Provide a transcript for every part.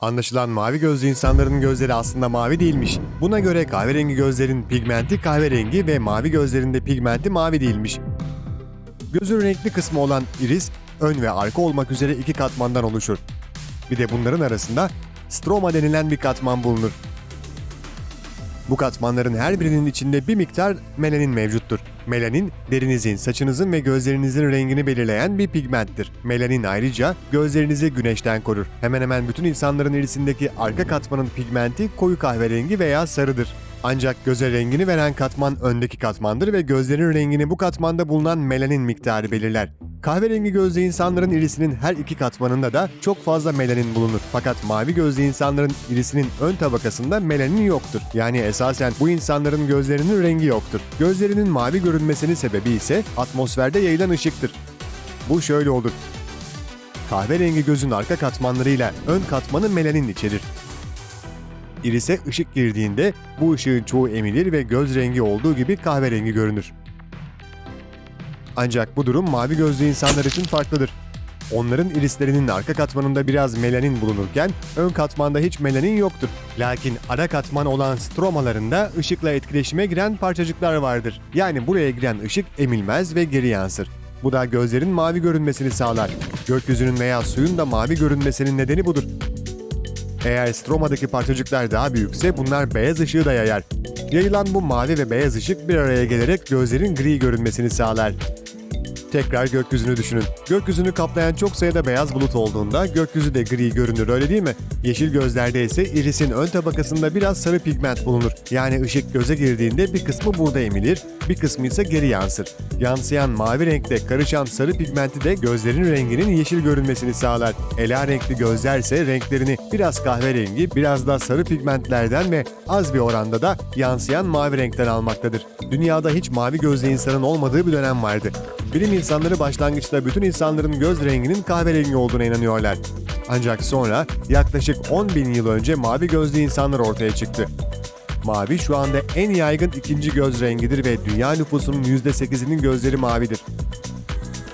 Anlaşılan mavi gözlü insanların gözleri aslında mavi değilmiş. Buna göre kahverengi gözlerin pigmenti kahverengi ve mavi gözlerin de pigmenti mavi değilmiş. Gözün renkli kısmı olan iris, ön ve arka olmak üzere iki katmandan oluşur. Bir de bunların arasında stroma denilen bir katman bulunur. Bu katmanların her birinin içinde bir miktar melanin mevcuttur. Melanin, derinizin, saçınızın ve gözlerinizin rengini belirleyen bir pigmenttir. Melanin ayrıca gözlerinizi güneşten korur. Hemen hemen bütün insanların irisindeki arka katmanın pigmenti koyu kahverengi veya sarıdır. Ancak göze rengini veren katman öndeki katmandır ve gözlerin rengini bu katmanda bulunan melanin miktarı belirler. Kahverengi gözlü insanların irisinin her iki katmanında da çok fazla melanin bulunur. Fakat mavi gözlü insanların irisinin ön tabakasında melanin yoktur. Yani esasen bu insanların gözlerinin rengi yoktur. Gözlerinin mavi görünmesinin sebebi ise atmosferde yayılan ışıktır. Bu şöyle olur. Kahverengi gözün arka katmanlarıyla ön katmanı melanin içerir. İrise ışık girdiğinde bu ışığın çoğu emilir ve göz rengi olduğu gibi kahverengi görünür. Ancak bu durum mavi gözlü insanlar için farklıdır. Onların irislerinin arka katmanında biraz melanin bulunurken ön katmanda hiç melanin yoktur. Lakin ara katman olan stromalarında ışıkla etkileşime giren parçacıklar vardır. Yani buraya giren ışık emilmez ve geri yansır. Bu da gözlerin mavi görünmesini sağlar. Gökyüzünün veya suyun da mavi görünmesinin nedeni budur. Eğer stromadaki parçacıklar daha büyükse bunlar beyaz ışığı da yayar. Yayılan bu mavi ve beyaz ışık bir araya gelerek gözlerin gri görünmesini sağlar. Tekrar gökyüzünü düşünün. Gökyüzünü kaplayan çok sayıda beyaz bulut olduğunda gökyüzü de gri görünür öyle değil mi? Yeşil gözlerde ise irisin ön tabakasında biraz sarı pigment bulunur. Yani ışık göze girdiğinde bir kısmı burada emilir, bir kısmı ise geri yansır. Yansıyan mavi renkte karışan sarı pigmenti de gözlerin renginin yeşil görünmesini sağlar. Ela renkli gözler ise renklerini biraz kahverengi, biraz da sarı pigmentlerden ve az bir oranda da yansıyan mavi renkten almaktadır. Dünyada hiç mavi gözlü insanın olmadığı bir dönem vardı. Bilim insanları başlangıçta bütün insanların göz renginin kahverengi olduğuna inanıyorlar. Ancak sonra yaklaşık 10 bin yıl önce mavi gözlü insanlar ortaya çıktı. Mavi şu anda en yaygın ikinci göz rengidir ve dünya nüfusunun %8'inin gözleri mavidir.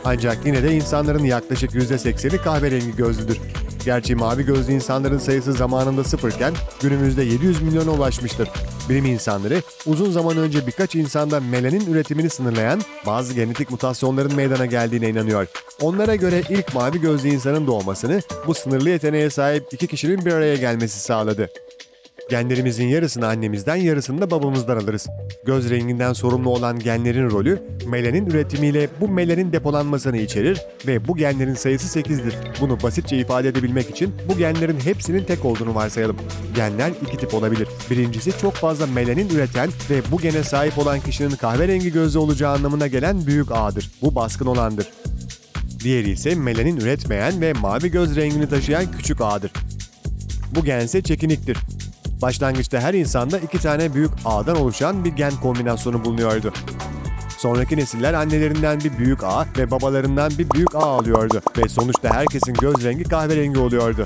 Ancak yine de insanların yaklaşık %80'i kahverengi gözlüdür. Gerçi mavi gözlü insanların sayısı zamanında sıfırken günümüzde 700 milyona ulaşmıştır. Bilim insanları uzun zaman önce birkaç insanda melanin üretimini sınırlayan bazı genetik mutasyonların meydana geldiğine inanıyor. Onlara göre ilk mavi gözlü insanın doğmasını bu sınırlı yeteneğe sahip iki kişinin bir araya gelmesi sağladı. Genlerimizin yarısını annemizden yarısını da babamızdan alırız. Göz renginden sorumlu olan genlerin rolü melanin üretimiyle bu melanin depolanmasını içerir ve bu genlerin sayısı 8'dir. Bunu basitçe ifade edebilmek için bu genlerin hepsinin tek olduğunu varsayalım. Genler iki tip olabilir. Birincisi çok fazla melanin üreten ve bu gene sahip olan kişinin kahverengi gözlü olacağı anlamına gelen büyük A'dır. Bu baskın olandır. Diğeri ise melanin üretmeyen ve mavi göz rengini taşıyan küçük A'dır. Bu gen ise çekiniktir. Başlangıçta her insanda iki tane büyük A'dan oluşan bir gen kombinasyonu bulunuyordu. Sonraki nesiller annelerinden bir büyük A ve babalarından bir büyük A alıyordu ve sonuçta herkesin göz rengi kahverengi oluyordu.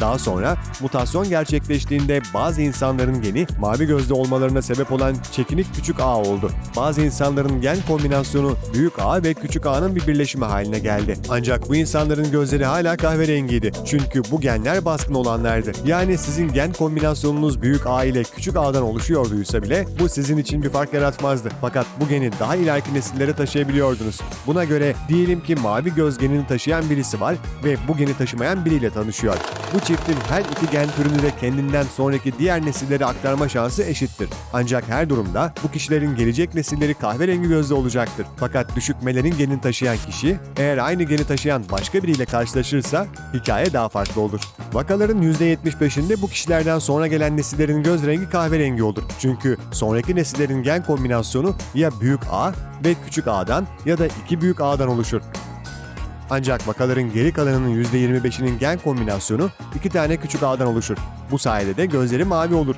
Daha sonra mutasyon gerçekleştiğinde bazı insanların geni mavi gözlü olmalarına sebep olan çekinik küçük A oldu. Bazı insanların gen kombinasyonu büyük A ve küçük A'nın bir birleşimi haline geldi. Ancak bu insanların gözleri hala kahverengiydi. Çünkü bu genler baskın olanlardı. Yani sizin gen kombinasyonunuz büyük A ile küçük A'dan oluşuyorduysa bile bu sizin için bir fark yaratmazdı. Fakat bu geni daha ileriki nesillere taşıyabiliyordunuz. Buna göre diyelim ki mavi göz genini taşıyan birisi var ve bu geni taşımayan biriyle tanışıyor. Bu çiftin her iki gen türünü de kendinden sonraki diğer nesillere aktarma şansı eşittir. Ancak her durumda bu kişilerin gelecek nesilleri kahverengi gözlü olacaktır. Fakat düşük melanin genini taşıyan kişi eğer aynı geni taşıyan başka biriyle karşılaşırsa hikaye daha farklı olur. Vakaların %75'inde bu kişilerden sonra gelen nesillerin göz rengi kahverengi olur. Çünkü sonraki nesillerin gen kombinasyonu ya büyük A ve küçük A'dan ya da iki büyük A'dan oluşur. Ancak vakaların geri kalanının %25'inin gen kombinasyonu iki tane küçük A'dan oluşur. Bu sayede de gözleri mavi olur.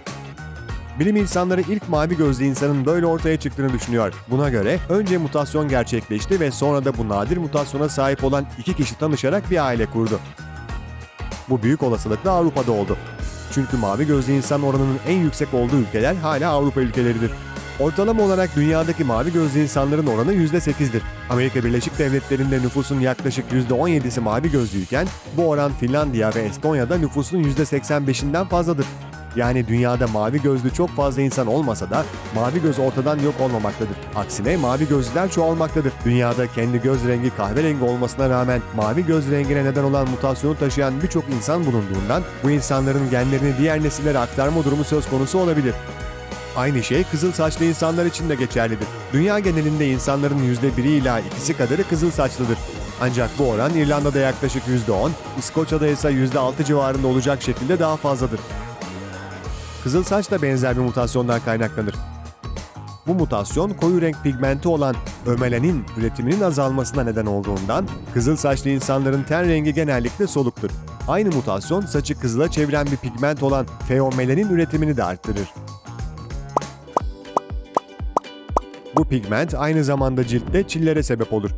Bilim insanları ilk mavi gözlü insanın böyle ortaya çıktığını düşünüyor. Buna göre önce mutasyon gerçekleşti ve sonra da bu nadir mutasyona sahip olan iki kişi tanışarak bir aile kurdu. Bu büyük olasılıkla Avrupa'da oldu. Çünkü mavi gözlü insan oranının en yüksek olduğu ülkeler hala Avrupa ülkeleridir. Ortalama olarak dünyadaki mavi gözlü insanların oranı %8'dir. Amerika Birleşik Devletleri'nde nüfusun yaklaşık %17'si mavi gözlüyken bu oran Finlandiya ve Estonya'da nüfusun %85'inden fazladır. Yani dünyada mavi gözlü çok fazla insan olmasa da mavi göz ortadan yok olmamaktadır. Aksine mavi gözlüler çoğalmaktadır. Dünyada kendi göz rengi kahverengi olmasına rağmen mavi göz rengine neden olan mutasyonu taşıyan birçok insan bulunduğundan bu insanların genlerini diğer nesillere aktarma durumu söz konusu olabilir. Aynı şey kızıl saçlı insanlar için de geçerlidir. Dünya genelinde insanların %1'i ila ikisi kadarı kızıl saçlıdır. Ancak bu oran İrlanda'da yaklaşık %10, İskoçya'da ise %6 civarında olacak şekilde daha fazladır. Kızıl saç da benzer bir mutasyondan kaynaklanır. Bu mutasyon koyu renk pigmenti olan ömelanin üretiminin azalmasına neden olduğundan kızıl saçlı insanların ten rengi genellikle soluktur. Aynı mutasyon saçı kızıla çeviren bir pigment olan feomelanin üretimini de arttırır. Bu pigment aynı zamanda ciltte çillere sebep olur.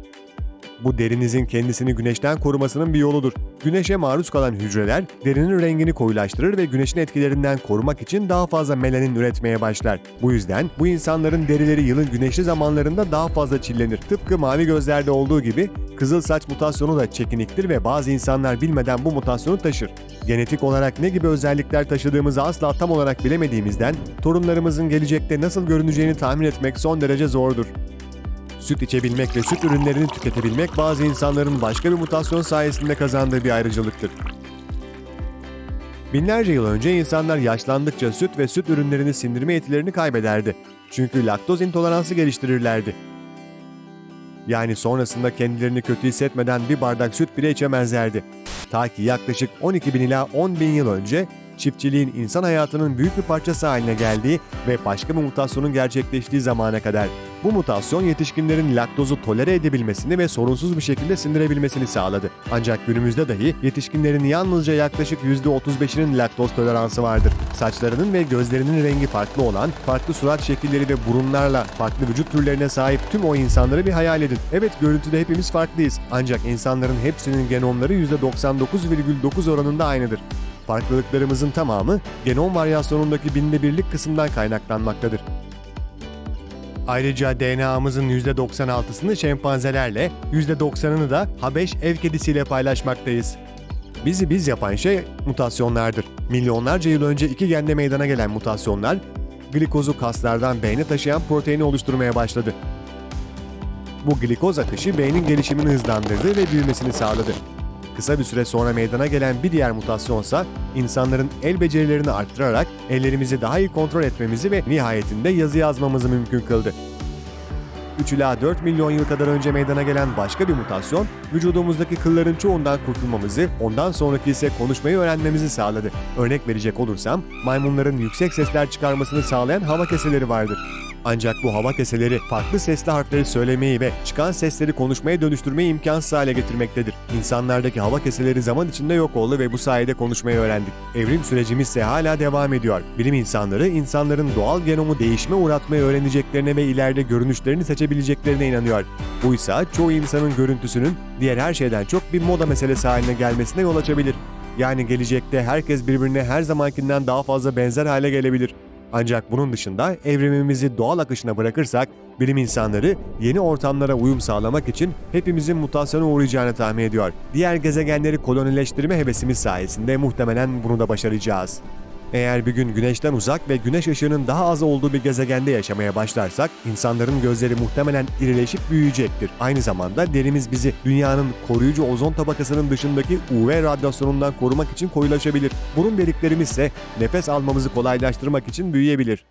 Bu derinizin kendisini güneşten korumasının bir yoludur. Güneşe maruz kalan hücreler derinin rengini koyulaştırır ve güneşin etkilerinden korumak için daha fazla melanin üretmeye başlar. Bu yüzden bu insanların derileri yılın güneşli zamanlarında daha fazla çillenir. Tıpkı mavi gözlerde olduğu gibi kızıl saç mutasyonu da çekiniktir ve bazı insanlar bilmeden bu mutasyonu taşır. Genetik olarak ne gibi özellikler taşıdığımızı asla tam olarak bilemediğimizden torunlarımızın gelecekte nasıl görüneceğini tahmin etmek son derece zordur. Süt içebilmek ve süt ürünlerini tüketebilmek bazı insanların başka bir mutasyon sayesinde kazandığı bir ayrıcalıktır. Binlerce yıl önce insanlar yaşlandıkça süt ve süt ürünlerini sindirme yetilerini kaybederdi. Çünkü laktoz intoleransı geliştirirlerdi. Yani sonrasında kendilerini kötü hissetmeden bir bardak süt bile içemezlerdi. Ta ki yaklaşık 12 bin ila 10 bin yıl önce çiftçiliğin insan hayatının büyük bir parçası haline geldiği ve başka bir mutasyonun gerçekleştiği zamana kadar. Bu mutasyon yetişkinlerin laktozu tolere edebilmesini ve sorunsuz bir şekilde sindirebilmesini sağladı. Ancak günümüzde dahi yetişkinlerin yalnızca yaklaşık %35'inin laktoz toleransı vardır. Saçlarının ve gözlerinin rengi farklı olan, farklı surat şekilleri ve burunlarla farklı vücut türlerine sahip tüm o insanları bir hayal edin. Evet görüntüde hepimiz farklıyız. Ancak insanların hepsinin genomları %99,9 oranında aynıdır. Farklılıklarımızın tamamı genom varyasyonundaki binde birlik kısımdan kaynaklanmaktadır. Ayrıca DNA'mızın %96'sını şempanzelerle, %90'ını da Habeş ev kedisiyle paylaşmaktayız. Bizi biz yapan şey mutasyonlardır. Milyonlarca yıl önce iki gende meydana gelen mutasyonlar, glikozu kaslardan beyne taşıyan proteini oluşturmaya başladı. Bu glikoz akışı beynin gelişimini hızlandırdı ve büyümesini sağladı. Kısa bir süre sonra meydana gelen bir diğer mutasyonsa insanların el becerilerini arttırarak ellerimizi daha iyi kontrol etmemizi ve nihayetinde yazı yazmamızı mümkün kıldı. 3 ila 4 milyon yıl kadar önce meydana gelen başka bir mutasyon, vücudumuzdaki kılların çoğundan kurtulmamızı, ondan sonraki ise konuşmayı öğrenmemizi sağladı. Örnek verecek olursam, maymunların yüksek sesler çıkarmasını sağlayan hava keseleri vardır. Ancak bu hava keseleri farklı sesli harfleri söylemeyi ve çıkan sesleri konuşmaya dönüştürmeyi imkansız hale getirmektedir. İnsanlardaki hava keseleri zaman içinde yok oldu ve bu sayede konuşmayı öğrendik. Evrim sürecimiz ise hala devam ediyor. Bilim insanları insanların doğal genomu değişime uğratmayı öğreneceklerine ve ileride görünüşlerini seçebileceklerine inanıyor. Bu ise çoğu insanın görüntüsünün diğer her şeyden çok bir moda meselesi haline gelmesine yol açabilir. Yani gelecekte herkes birbirine her zamankinden daha fazla benzer hale gelebilir. Ancak bunun dışında evrimimizi doğal akışına bırakırsak bilim insanları yeni ortamlara uyum sağlamak için hepimizin mutasyona uğrayacağını tahmin ediyor. Diğer gezegenleri kolonileştirme hevesimiz sayesinde muhtemelen bunu da başaracağız. Eğer bir gün güneşten uzak ve güneş ışığının daha az olduğu bir gezegende yaşamaya başlarsak, insanların gözleri muhtemelen irileşip büyüyecektir. Aynı zamanda derimiz bizi dünyanın koruyucu ozon tabakasının dışındaki UV radyasyonundan korumak için koyulaşabilir. Burun deliklerimiz ise nefes almamızı kolaylaştırmak için büyüyebilir.